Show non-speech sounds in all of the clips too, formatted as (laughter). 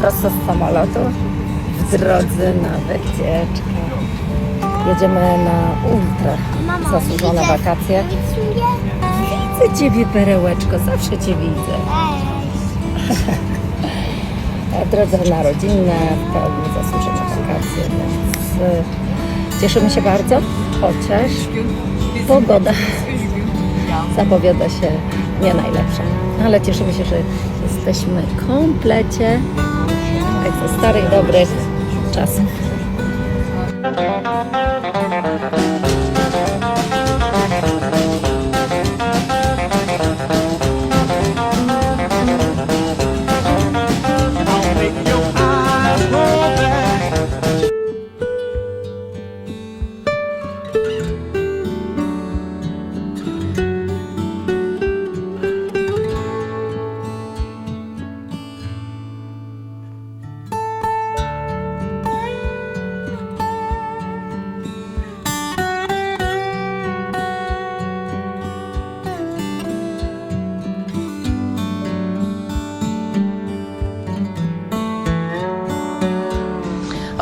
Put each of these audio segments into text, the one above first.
prosto z samolotu w drodze na wycieczkę. Jedziemy na ultra zasłużone wakacje. Widzę Ciebie, perełeczko, zawsze Cię widzę. (laughs) Drodze na rodzinne, w pełni zasłużone wakacje, więc y, cieszymy się bardzo, chociaż pogoda (laughs) zapowiada się nie najlepsza. Ale cieszymy się, że jesteśmy w komplecie, ze starych, dobrych czasów.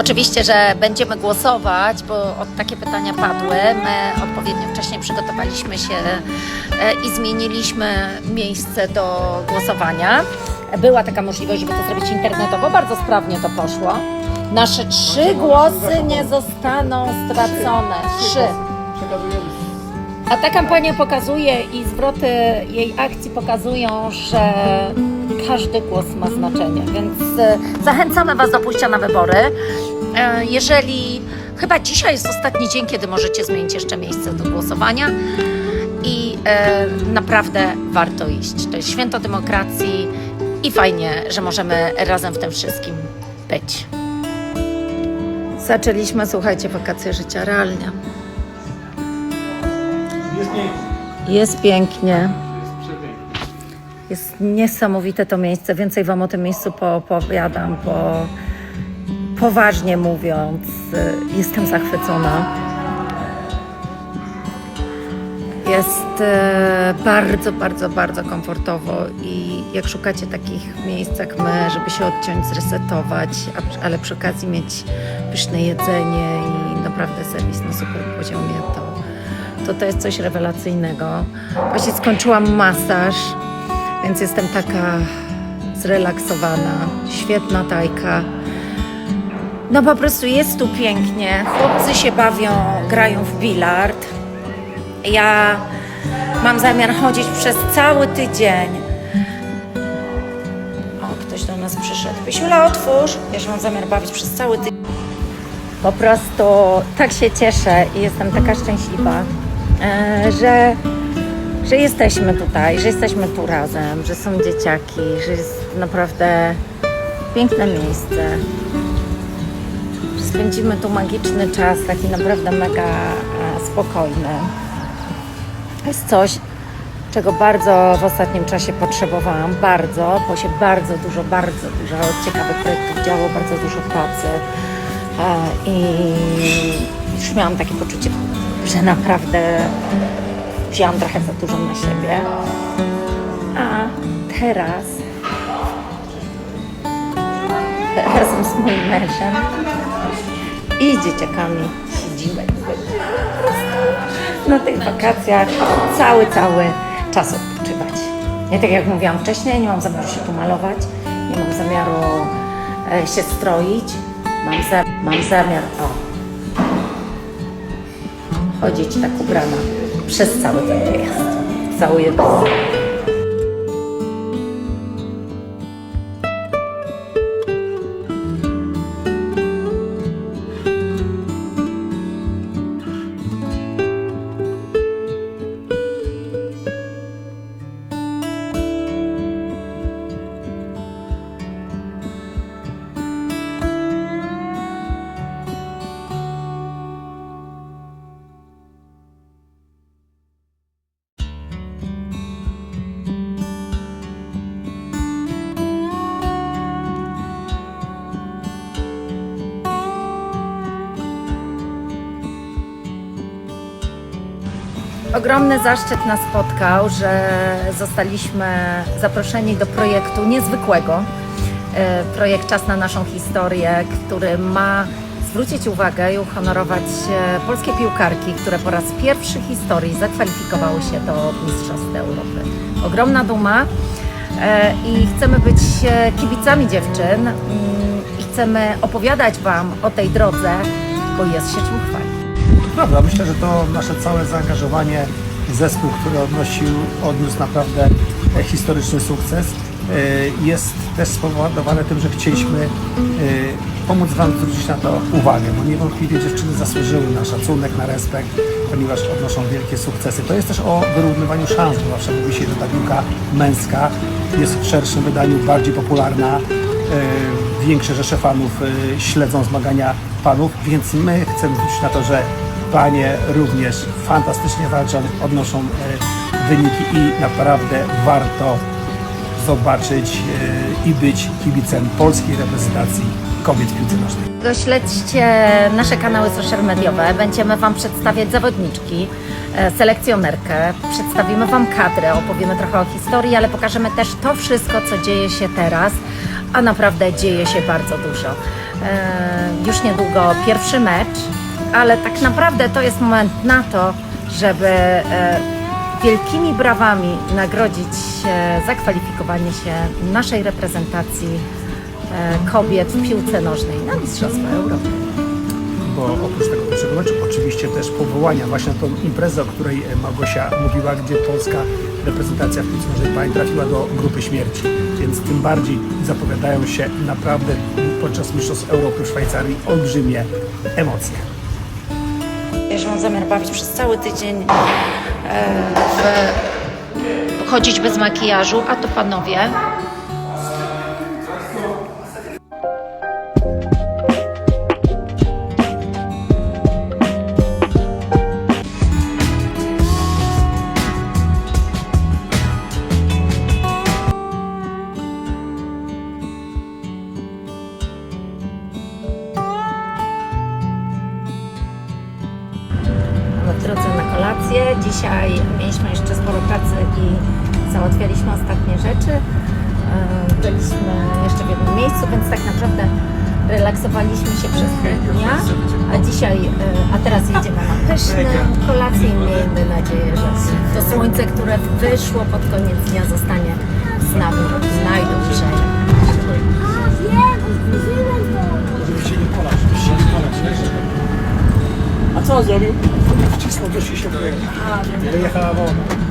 Oczywiście, że będziemy głosować, bo takie pytania padły. My odpowiednio wcześniej przygotowaliśmy się e, i zmieniliśmy miejsce do głosowania. Była taka możliwość, żeby to zrobić internetowo, bardzo sprawnie to poszło. Nasze trzy głosy nie zostaną stracone. Trzy. A ta kampania pokazuje i zwroty jej akcji pokazują, że każdy głos ma znaczenie, więc e, zachęcamy Was do pójścia na wybory. E, Jeżeli chyba dzisiaj jest ostatni dzień, kiedy możecie zmienić jeszcze miejsce do głosowania i e, naprawdę warto iść. To jest święto demokracji i fajnie, że możemy razem w tym wszystkim być. Zaczęliśmy, słuchajcie, wakacje życia realnie. Jest pięknie. Jest pięknie. Jest niesamowite to miejsce. Więcej Wam o tym miejscu poopowiadam, bo poważnie mówiąc, y, jestem zachwycona. Jest e, bardzo, bardzo, bardzo komfortowo i jak szukacie takich miejsc jak my, żeby się odciąć, zresetować, ale przy okazji mieć pyszne jedzenie i naprawdę serwis na super poziomie, to, to to jest coś rewelacyjnego. Właśnie skończyłam masaż, więc jestem taka zrelaksowana. Świetna tajka. No po prostu jest tu pięknie. Chłopcy się bawią, grają w bilard. Ja mam zamiar chodzić przez cały tydzień. O, ktoś do nas przyszedł. Pysiula, otwórz. Ja się mam zamiar bawić przez cały tydzień. Po prostu tak się cieszę i jestem taka szczęśliwa, e, że, że jesteśmy tutaj, że jesteśmy tu razem, że są dzieciaki, że jest naprawdę piękne miejsce. Spędzimy tu magiczny czas, taki naprawdę mega e, spokojny. Jest coś, czego bardzo w ostatnim czasie potrzebowałam, bardzo, bo się bardzo dużo, bardzo dużo ciekawych projektów działo, bardzo dużo pracy e, i już miałam takie poczucie, że naprawdę wzięłam trochę za dużo na siebie. A teraz razem z moim mężem i dzieciakami siedzimy na tych wakacjach cały, cały czas odpoczywać. Ja tak jak mówiłam wcześniej, nie mam zamiaru się tu malować, nie mam zamiaru e, się stroić, mam, za, mam zamiar o, chodzić tak ubrana przez cały ten wyjazd. Całuję Was. Ogromny zaszczyt nas spotkał, że zostaliśmy zaproszeni do projektu niezwykłego, e, projekt Czas na naszą historię, który ma zwrócić uwagę i uhonorować e, polskie piłkarki, które po raz pierwszy w historii zakwalifikowały się do Mistrzostw Europy. Ogromna duma e, i chcemy być kibicami dziewczyn mm, i chcemy opowiadać Wam o tej drodze, bo jest się czym chwalić. Prawda, myślę, że to nasze całe zaangażowanie, zespół, który odnosił, odniósł naprawdę e, historyczny sukces, e, jest też spowodowane tym, że chcieliśmy e, pomóc Wam zwrócić na to uwagę, bo niewątpliwie dziewczyny zasłużyły na szacunek, na respekt, ponieważ odnoszą wielkie sukcesy. To jest też o wyrównywaniu szans, bo zawsze mówi się, że ta piłka męska jest w szerszym wydaniu bardziej popularna, większe rzesze fanów śledzą zmagania panów, więc my chcemy zwrócić na to, że panie również fantastycznie walczą, odnoszą e, wyniki i naprawdę warto zobaczyć e, i być kibicem polskiej reprezentacji kobiet w piłce nożnej. Nasze kanały social mediowe. Będziemy Wam przedstawiać zawodniczki, e, selekcjonerkę, przedstawimy Wam kadrę, opowiemy trochę o historii, ale pokażemy też to wszystko, co dzieje się teraz, a naprawdę dzieje się bardzo dużo. Już niedługo pierwszy mecz, ale tak naprawdę to jest moment na to, żeby e, wielkimi brawami nagrodzić zakwalifikowanie się naszej reprezentacji e, kobiet w piłce nożnej na Mistrzostwa Europy. bo oprócz tego pierwszego oczywiście też powołania właśnie na tą imprezę, o której e, Małgosia mówiła, gdzie polska reprezentacja w piłce nożnej pań trafiła do grupy śmierci, więc tym bardziej zapowiadają się naprawdę podczas Mistrzostw Europy w Szwajcarii olbrzymie emocje. Że mam zamiar bawić przez cały tydzień e, w, chodzić bez makijażu, a to panowie. Drodze na kolację. Dzisiaj mieliśmy jeszcze sporo pracy i załatwialiśmy ostatnie rzeczy. E, Byliśmy jeszcze w jednym miejscu, więc tak naprawdę relaksowaliśmy się przez pół dnia, a dzisiaj, e, a teraz jedziemy na pyszną kolację i miejmy nadzieję, że to słońce, które wyszło pod koniec dnia zostanie z nami najdłużej. A co on zrobił? Wcisnął do się wyjechała wolno.